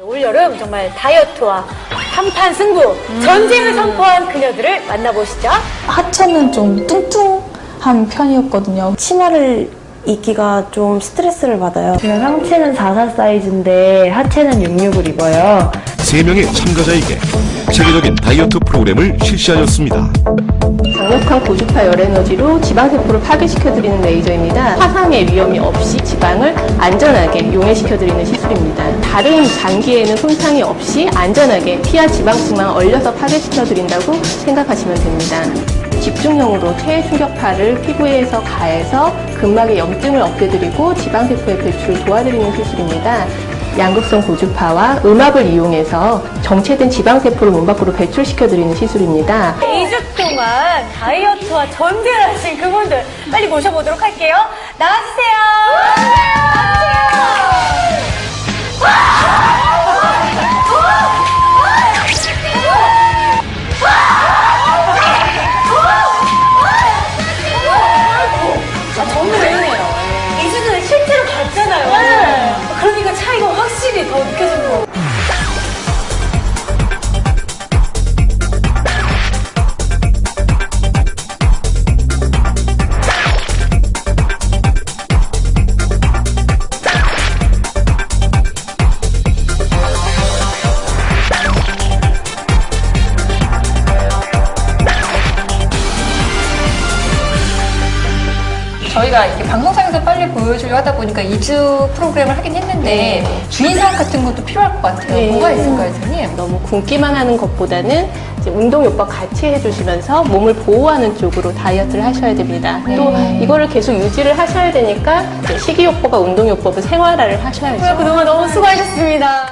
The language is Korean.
올여름 정말 다이어트와 한판 승부, 전쟁을 선포한 그녀들을 만나보시죠. 하체는 좀 뚱뚱한 편이었거든요. 치마를 입기가 좀 스트레스를 받아요. 제가 상체는 44 사이즈인데 하체는 66을 입어요. 세명의 참가자에게 체계적인 다이어트 프로그램을 실시하였습니다. 강력한 고주파 열에너지로 지방세포를 파괴시켜드리는 레이저입니다. 화상의 위험이 없이 지방을 안전하게 용해시켜드리는 시술입니다. 다른 장기에는 손상이 없이 안전하게 피하 지방층만 얼려서 파괴시켜드린다고 생각하시면 됩니다. 집중형으로 최충격파를 피부에서 가해서 근막의 염증을 없애드리고 지방세포의 배출을 도와드리는 시술입니다. 양극성 고주파와 음압을 이용해서 정체된 지방세포를 몸 밖으로 배출시켜드리는 시술입니다. 2주 동안 다이어트와 전쟁을 하신 그분들 빨리 모셔보도록 할게요. 나와주세요. 확실 저희가 이렇게 방송상에서 빨리 보여주려 하다 보니까 2주 프로그램을 하긴 했는데 주의사항 같은 것도 필요할 것 같아요. 네. 뭐가 있을까요, 선생님? 너무 굶기만 하는 것보다는 이제 운동 요법 같이 해주시면서 몸을 보호하는 쪽으로 다이어트를 하셔야 됩니다. 또 이거를 계속 유지를 하셔야 되니까 이제 식이요법과 운동요법을 생활화를 하셔야죠. 그동안 너무 수고하셨습니다.